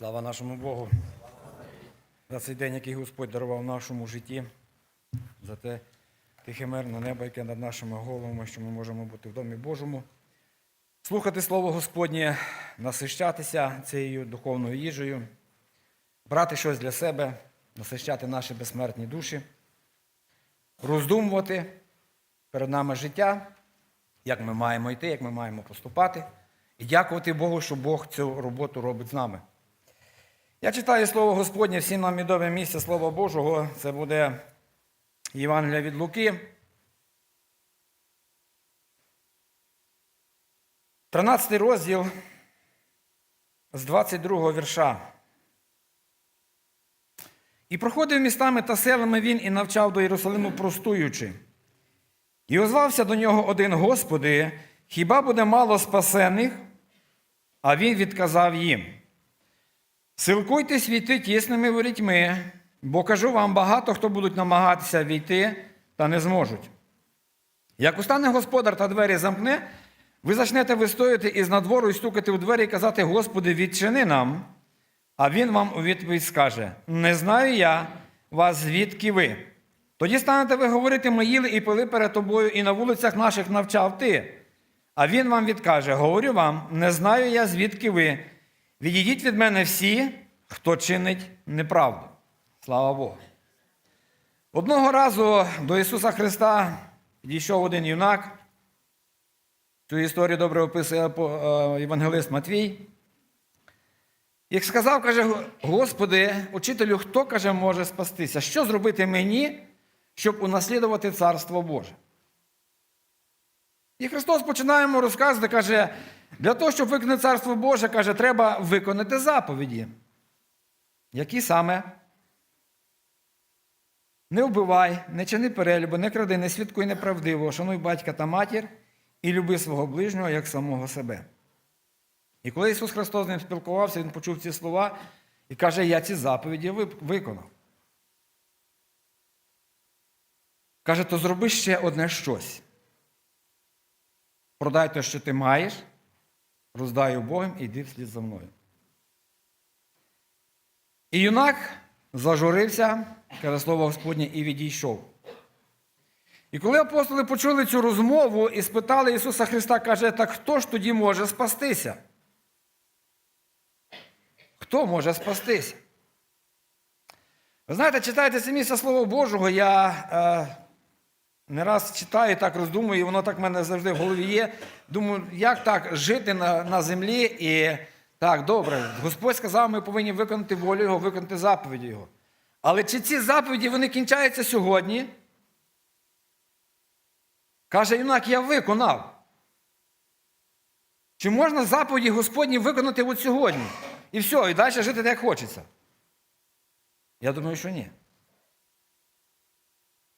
Слава нашому Богу. За цей день, який Господь дарував нашому житті, за те тихе мирне небо, яке над нашими головами, що ми можемо бути в домі Божому. Слухати Слово Господнє, насищатися цією духовною їжею, брати щось для себе, насищати наші безсмертні душі, роздумувати перед нами життя, як ми маємо йти, як ми маємо поступати, і дякувати Богу, що Бог цю роботу робить з нами. Я читаю Слово Господнє, всім нам відоме місце Слова Божого. Це буде Євангелія від Луки. 13 розділ з 22 вірша. І проходив містами та селами він і навчав до Єрусалиму простуючи. І озвався до нього один Господи, хіба буде мало спасених? А він відказав їм. Силкуйтесь війти тісними ворітьми, бо кажу вам, багато хто будуть намагатися війти та не зможуть. Як устане господар та двері замкне, ви почнете вистояти із надвору і стукати у двері і казати, Господи, відчини нам. А він вам у відповідь скаже: Не знаю я вас, звідки ви. Тоді станете ви говорити, ми їли і пили перед тобою, і на вулицях наших навчав ти. А він вам відкаже: Говорю вам, не знаю я, звідки ви. Відійдіть від мене всі, хто чинить неправду. Слава Богу. Одного разу до Ісуса Христа підійшов один юнак. Цю історію добре описує е, євангелист Матвій. І сказав, каже, Господи, учителю, хто каже, може спастися? Що зробити мені, щоб унаслідувати Царство Боже? І Христос починає йому розказувати, каже, для того, щоб виконати Царство Боже, каже, треба виконати заповіді. Які саме? Не вбивай, не чини перелюбу, не кради, не свідкуй неправдиво, шануй батька та матір і люби свого ближнього як самого себе. І коли Ісус Христос з ним спілкувався, Він почув ці слова і каже, я ці заповіді виконав. Каже, то зроби ще одне щось. Продай те, що ти маєш, роздай убогим і йди вслід за мною. І юнак зажурився, каже слово Господнє, і відійшов. І коли апостоли почули цю розмову і спитали Ісуса Христа, каже, так хто ж тоді може спастися? Хто може спастися? Ви знаєте, читаєте це місце Слова Божого, я е, не раз читаю, так роздумую, і воно так в мене завжди в голові є. Думаю, як так жити на на землі і так, добре, Господь сказав, ми повинні виконати волю Його, виконати заповіді Його. Але чи ці заповіді вони кінчаються сьогодні? Каже юнак, я виконав. Чи можна заповіді Господні виконати от сьогодні? І все, і далі жити так, як хочеться? Я думаю, що ні.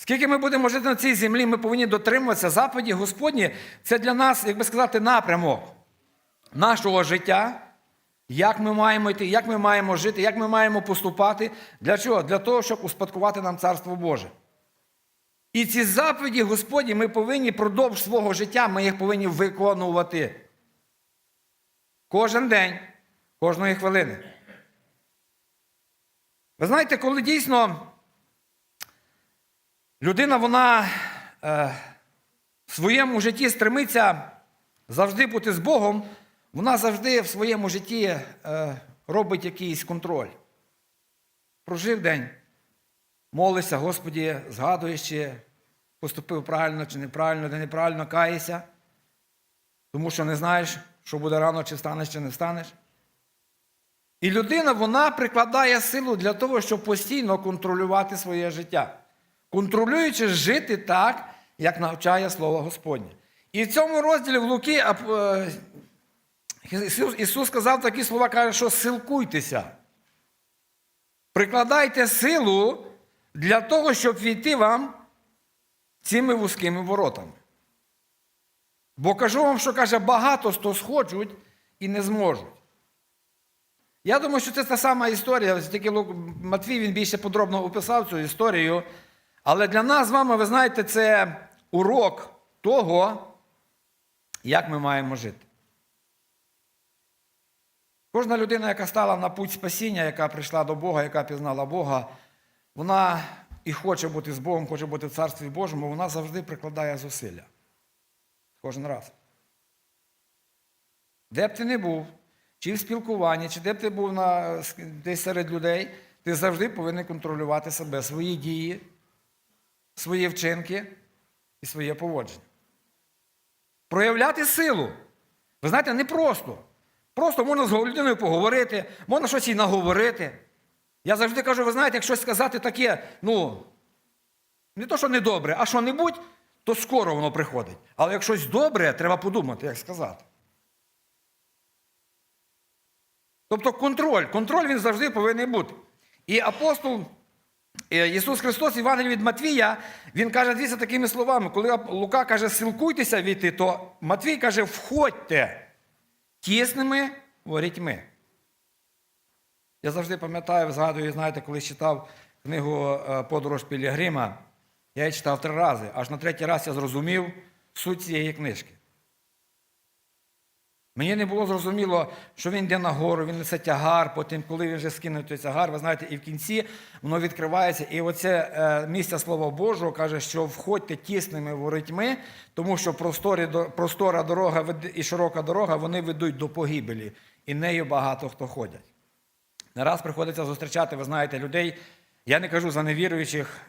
Скільки ми будемо жити на цій землі, ми повинні дотримуватися заповіді Господні. Це для нас, як би сказати, напрямок нашого життя, як ми маємо йти, як ми маємо жити, як ми маємо поступати. Для чого? Для того, щоб успадкувати нам Царство Боже. І ці заповіді Господні ми повинні продовж свого життя, ми їх повинні виконувати. Кожен день, кожної хвилини. Ви знаєте, коли дійсно людина вона е, в своєму житті стремиться завжди бути з Богом, вона завжди в своєму житті е, робить якийсь контроль. Прожив день, молишся, Господі, згадуєш, чи поступив правильно, чи неправильно, де неправильно каєшся, тому що не знаєш, що буде рано, чи станеш, чи не встанеш. І людина вона прикладає силу для того, щоб постійно контролювати своє життя, контролюючи жити так, як навчає Слово Господнє. І в цьому розділі в Луки е, Ісус сказав такі слова, каже, що силкуйтеся. Прикладайте силу для того, щоб війти вам цими вузькими воротами. Бо кажу вам, що каже, багато хто сходжуть і не зможуть. Я думаю, що це та сама історія, тільки Матвій він більше подробно описав цю історію. Але для нас з вами, ви знаєте, це урок того, як ми маємо жити. Кожна людина, яка стала на путь спасіння, яка прийшла до Бога, яка пізнала Бога, вона і хоче бути з Богом, хоче бути в Царстві Божому, вона завжди прикладає зусилля. Кожен раз. Де б ти не був, чи в спілкуванні, чи де б ти був на, десь серед людей, ти завжди повинен контролювати себе, свої дії, свої вчинки і своє поводження. Проявляти силу. Ви знаєте, не просто. Просто можна з людиною поговорити, можна щось їй наговорити. Я завжди кажу, ви знаєте, як щось сказати таке, ну, не то, що недобре, а що-небудь, то скоро воно приходить. Але як щось добре, треба подумати, як сказати. Тобто контроль. Контроль він завжди повинен бути. І апостол Ісус Христос, Іван від Матвія, він каже дивіться такими словами. Коли Лука каже, силкуйтеся війти, то Матвій каже, входьте тісними ворітьми. Я завжди пам'ятаю, згадую, знаєте, коли читав книгу е, Подорож Пілігрима, я її читав три рази, аж на третій раз я зрозумів суть цієї книжки. Мені не було зрозуміло, що він йде на гору, він несе тягар, потім, коли він вже скинув той тягар, ви знаєте, і в кінці воно відкривається. І оце е, місце Слова Божого каже, що входьте тісними воротьми, тому що просторі, простора дорога і широка дорога вони ведуть до погибелі, і нею багато хто ходять. Не раз приходиться зустрічати, ви знаєте, людей. Я не кажу за невіруючих,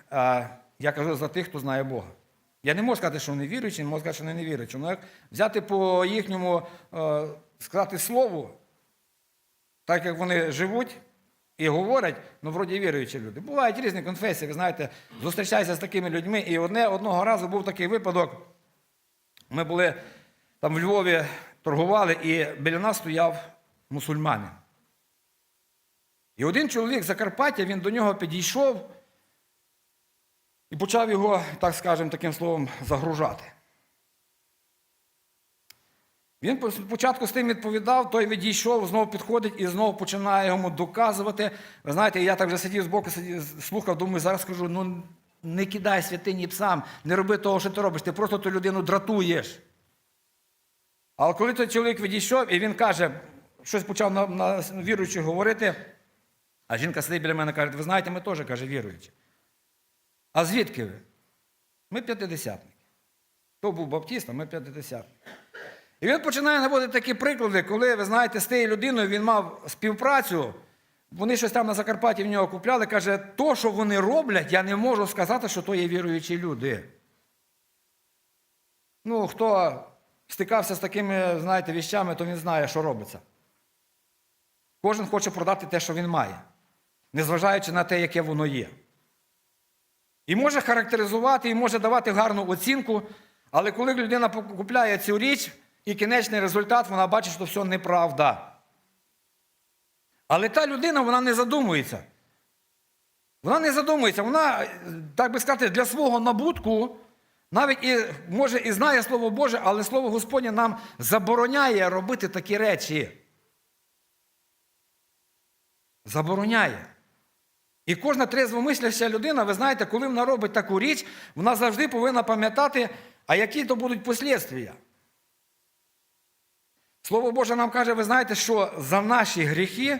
я кажу за тих, хто знає Бога. Я не можу сказати, що вони віруючі, не можу сказати, що вони не віруючі. Ну, як взяти по їхньому, е, сказати слову, так як вони живуть і говорять, ну, вроді віруючі люди. Бувають різні конфесії, ви знаєте, зустрічаюся з такими людьми. І одне, одного разу був такий випадок. Ми були там в Львові, торгували, і біля нас стояв мусульманин. І один чоловік з Закарпаття, він до нього підійшов і почав його, так скажемо, таким словом, загружати. Він спочатку з тим відповідав, той відійшов, знову підходить і знову починає йому доказувати. Ви знаєте, я так вже сидів збоку, сидів, слухав, думаю, зараз скажу, ну не кидай святині псам, не роби того, що ти робиш, ти просто ту людину дратуєш. Але коли той чоловік відійшов, і він каже, щось почав на, на віруючих говорити, а жінка сидить біля мене і каже, ви знаєте, ми теж каже, віруючі. А звідки ви? Ми п'ятидесятники. То був баптіст, а ми п'ятидесятники. І він починає наводити такі приклади, коли, ви знаєте, з тією людиною він мав співпрацю, вони щось там на Закарпатті в нього купляли, каже, то, що вони роблять, я не можу сказати, що то є віруючі люди. Ну, хто стикався з такими, знаєте, віщами, то він знає, що робиться. Кожен хоче продати те, що він має, незважаючи на те, яке воно є. І може характеризувати, і може давати гарну оцінку, але коли людина купляє цю річ, і кінечний результат, вона бачить, що все неправда. Але та людина вона не задумується. Вона не задумується, вона, так би сказати, для свого набутку, навіть і може і знає Слово Боже, але Слово Господнє нам забороняє робити такі речі. Забороняє. І кожна трезвомисляща людина, ви знаєте, коли вона робить таку річ, вона завжди повинна пам'ятати, а які то будуть послідствия. Слово Боже нам каже, ви знаєте, що за наші гріхи,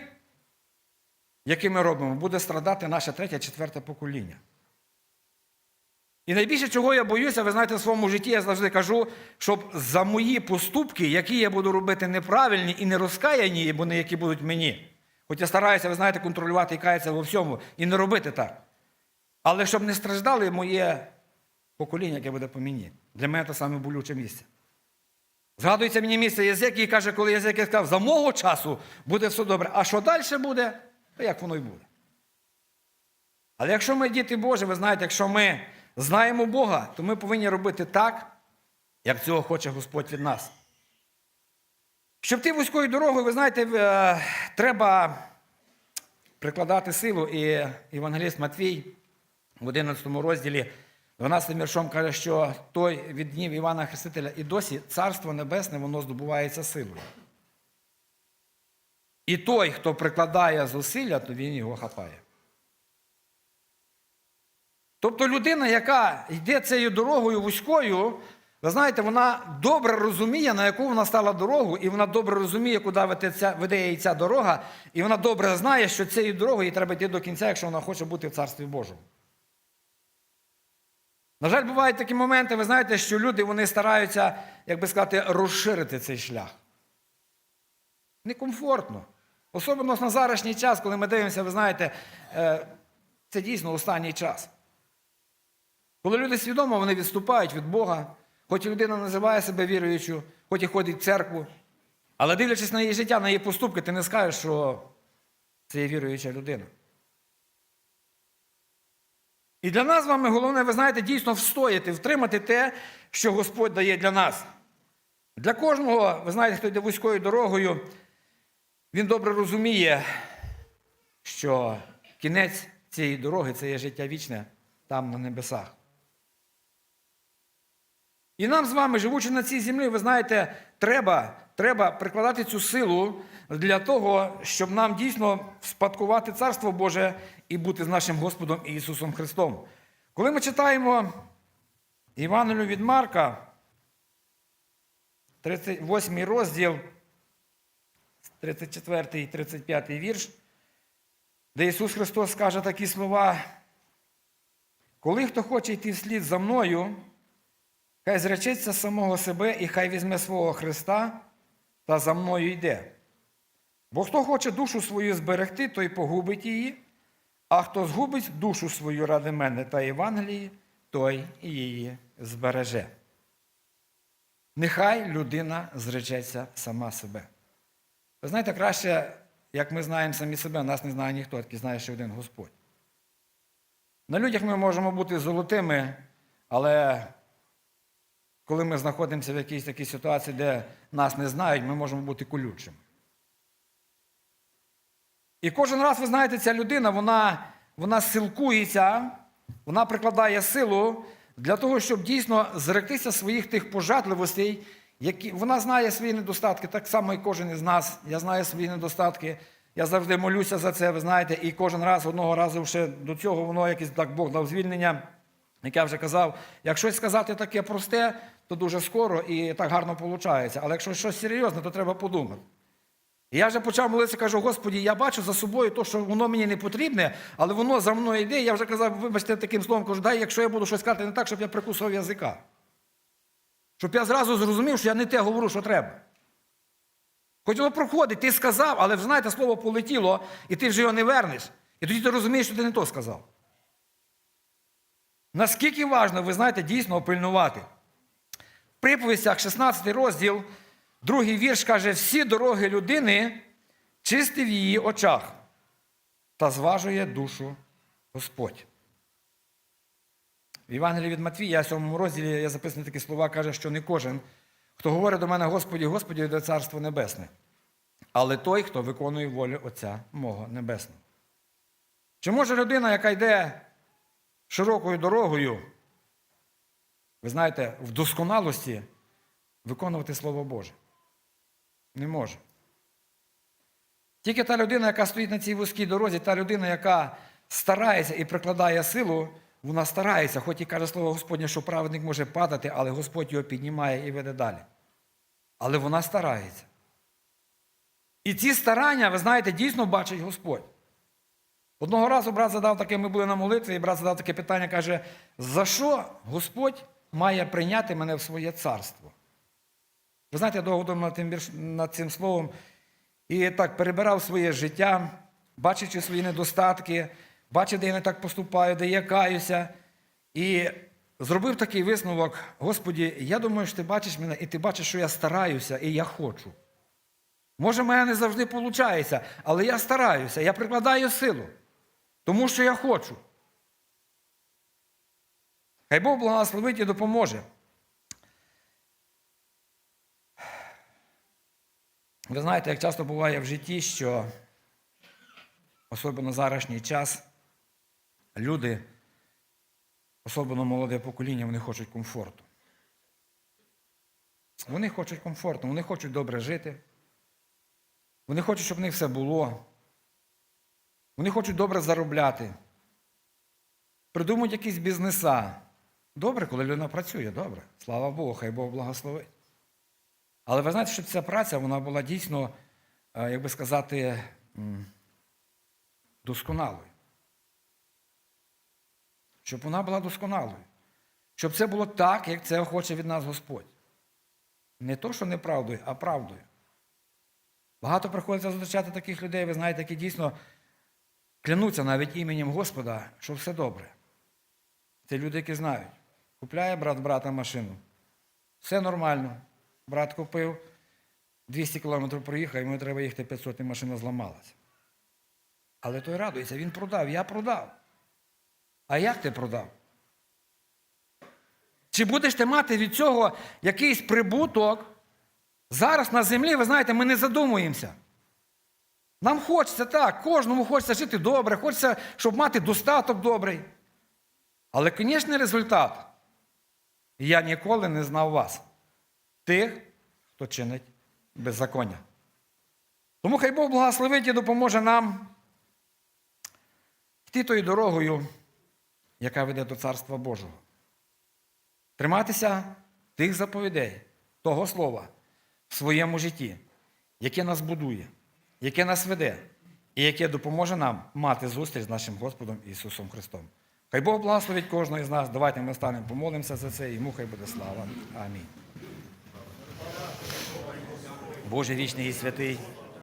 які ми робимо, буде страдати наше третє, четверте покоління. І найбільше, чого я боюся, ви знаєте, в своєму житті я завжди кажу, щоб за мої поступки, які я буду робити неправильні і не розкаяні, бо не які будуть мені. Хоч я стараюся, ви знаєте, контролювати і каятися во всьому, і не робити так. Але щоб не страждали моє покоління, яке буде по мені. Для мене це саме болюче місце. Згадується мені місце Єзекій, каже, коли Єзекій сказав, за мого часу буде все добре. А що далі буде, то як воно й буде. Але якщо ми діти Божі, ви знаєте, якщо ми знаємо Бога, то ми повинні робити так, як цього хоче Господь від нас. Щоб ти вузькою дорогою, ви знаєте, е, треба прикладати силу. І Євангеліст Матвій в 11 розділі 12 віршом каже, що той від днів Івана Хрестителя і досі Царство Небесне, воно здобувається силою. І той, хто прикладає зусилля, то він його хапає. Тобто людина, яка йде цією дорогою вузькою, Ви знаєте, вона добре розуміє, на яку вона стала дорогу, і вона добре розуміє, куди веде її ця дорога, і вона добре знає, що цією дорогою їй треба йти до кінця, якщо вона хоче бути в Царстві Божому. На жаль, бувають такі моменти, ви знаєте, що люди вони стараються, як би сказати, розширити цей шлях. Некомфортно. Особливо на зарашній час, коли ми дивимося, ви знаєте, е, це дійсно останній час. Коли люди свідомо вони відступають від Бога, хоч людина називає себе віруючою, хоч і ходить в церкву, але дивлячись на її життя, на її поступки, ти не скажеш, що це є віруюча людина. І для нас з вами головне, ви знаєте, дійсно встояти, втримати те, що Господь дає для нас. Для кожного, ви знаєте, хто йде вузькою дорогою, він добре розуміє, що кінець цієї дороги це є життя вічне там на небесах. І нам з вами, живучи на цій землі, ви знаєте, треба, треба прикладати цю силу для того, щоб нам дійсно спадкувати Царство Боже і бути з нашим Господом Ісусом Христом. Коли ми читаємо Івангелію від Марка, 38 розділ, 34 і 35 вірш, де Ісус Христос каже такі слова. Коли хто хоче йти вслід за мною, хай зречеться самого себе і хай візьме свого Христа та за мною йде. Бо хто хоче душу свою зберегти, той погубить її, а хто згубить душу свою ради мене та Євангелії, той її збереже. Нехай людина зречеться сама себе. Ви знаєте, краще, як ми знаємо самі себе, нас не знає ніхто, тільки знає, що один Господь. На людях ми можемо бути золотими, але коли ми знаходимося в якійсь такій ситуації, де нас не знають, ми можемо бути колючими. І кожен раз, ви знаєте, ця людина, вона, вона силкується, вона прикладає силу для того, щоб дійсно зректися своїх тих пожадливостей, які вона знає свої недостатки, так само і кожен із нас. Я знаю свої недостатки. Я завжди молюся за це, ви знаєте, і кожен раз, одного разу ще до цього воно якось так Бог дав звільнення. Як я вже казав, якщо сказати таке просте, то дуже скоро і так гарно виходить. Але якщо щось серйозне, то треба подумати. І я вже почав молитися, кажу, Господі, я бачу за собою те, що воно мені не потрібне, але воно за мною йде. Я вже казав, вибачте, таким словом, кажу, дай, якщо я буду щось сказати не так, щоб я прикусував язика. Щоб я зразу зрозумів, що я не те говорю, що треба. Хоч воно проходить, ти сказав, але знаєте, слово полетіло, і ти вже його не вернеш. І тоді ти розумієш, що ти не то сказав. Наскільки важливо, ви знаєте, дійсно опильнувати. В приповістях 16 розділ, другий вірш каже: всі дороги людини чисті в її очах та зважує душу Господь. В Євангелії від Матвія, 7 розділі, я записані такі слова, каже, що не кожен, хто говорить до мене, Господі, Господі, йде Царство Небесне, але той, хто виконує волю Отця мого Небесного. Чи може людина, яка йде широкою дорогою, ви знаєте, в досконалості виконувати Слово Боже? Не може. Тільки та людина, яка стоїть на цій вузькій дорозі, та людина, яка старається і прикладає силу, вона старається, хоч і каже слово Господнє, що праведник може падати, але Господь його піднімає і веде далі. Але вона старається. І ці старання, ви знаєте, дійсно бачить Господь. Одного разу брат задав таке, ми були на молитві, і брат задав таке питання, каже, за що Господь має прийняти мене в своє царство? Ви знаєте, я довго думав над цим, словом і так перебирав своє життя, бачачи свої недостатки, бачив, де я не так поступаю, де я каюся. І зробив такий висновок: Господі, я думаю, що ти бачиш мене, і ти бачиш, що я стараюся, і я хочу. Може, мене не завжди виходить, але я стараюся, я прикладаю силу, тому що я хочу. Хай Бог благословить і допоможе. Ви знаєте, як часто буває в житті, що особливо зарашній час люди, особливо молоде покоління, вони хочуть комфорту. Вони хочуть комфорту, вони хочуть добре жити. Вони хочуть, щоб в них все було. Вони хочуть добре заробляти. Придумують якісь бізнеса. Добре, коли людина працює, добре. Слава Богу, хай Бог благословить. Але ви знаєте, що ця праця вона була дійсно, е, як би сказати, досконалою. Щоб вона була досконалою. Щоб це було так, як це хоче від нас Господь. Не то, що неправдою, а правдою. Багато приходиться зустрічати таких людей, ви знаєте, які дійсно клянуться навіть іменем Господа, що все добре. Це люди, які знають. Купляє брат брата машину. Все нормально. Брат купив, 200 кілометрів проїхав, йому треба їхати 500, і машина зламалася. Але той радується, він продав, я продав. А як ти продав? Чи будеш ти мати від цього якийсь прибуток? Зараз на землі, ви знаєте, ми не задумуємося. Нам хочеться так, кожному хочеться жити добре, хочеться, щоб мати достаток добрий. Але конічний результат я ніколи не знав вас, тих, хто чинить беззаконня. Тому хай Бог благословить і допоможе нам йти тою дорогою, яка веде до Царства Божого. Триматися тих заповідей, того слова в своєму житті, яке нас будує, яке нас веде, і яке допоможе нам мати зустріч з нашим Господом Ісусом Христом. Хай Бог благословить кожного із нас. Давайте ми станемо, помолимося за це, і йому хай буде слава. Амінь. Боже вічний і святий.